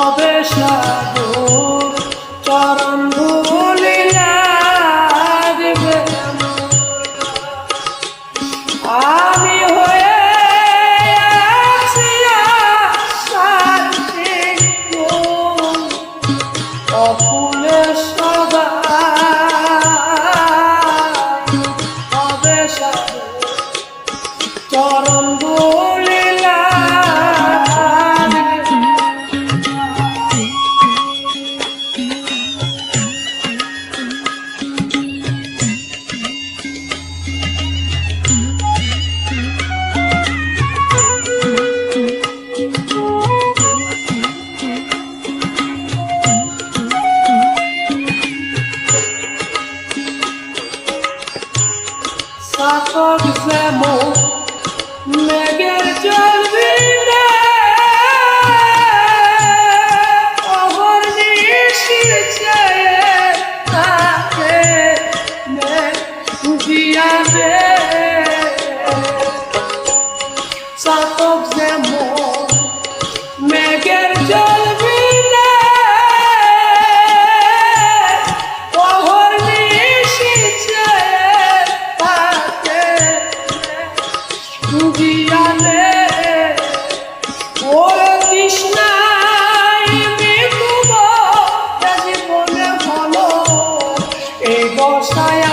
তবে সাগর চরণ Suffer the same old, make it এ বসায়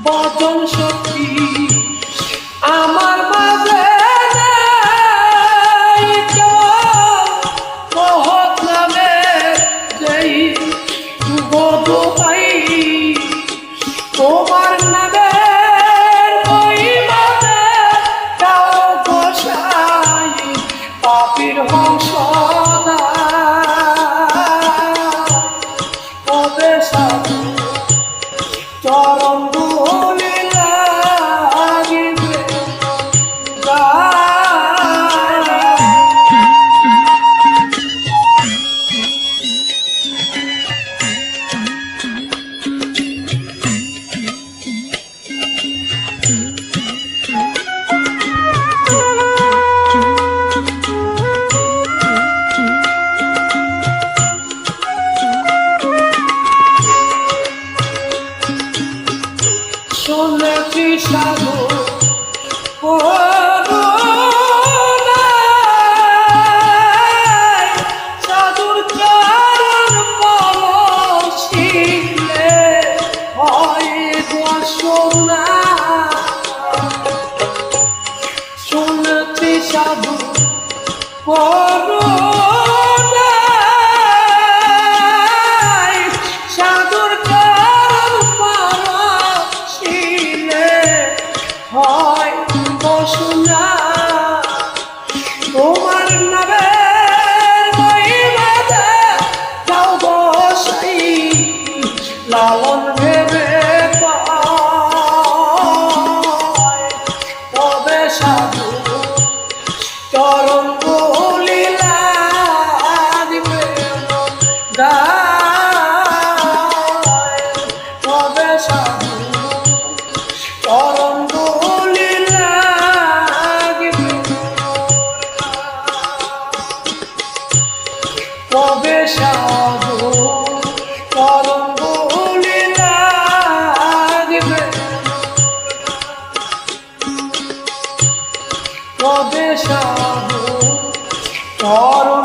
বদল শক্তি আমার মাঝে মহৎ নামে যেই বধ পাই তোমার নামে পাপির হয় Oh! সব